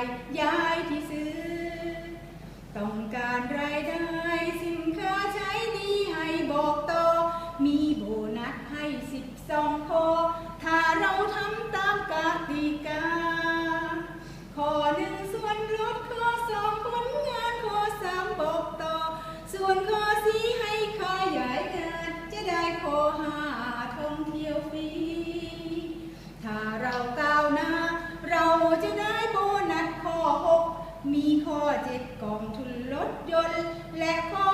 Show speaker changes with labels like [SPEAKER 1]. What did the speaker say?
[SPEAKER 1] ายย้ายที่ซื้อ ต้องการรายได้สินค้าใช้นี้ให้บอกต่อมีโบนัสให้สิบสองโคถ้าเราทำตามกติกาขอหนึ่งส่วนลดขอสองผลงานขอสามบอกต่อ ส่วนขอสีให้ขยาเงินจะได้ขอห้าท่องเที่ยวฟรี มีข้อเจ็ดกองทุนรถยนต์ และข้อ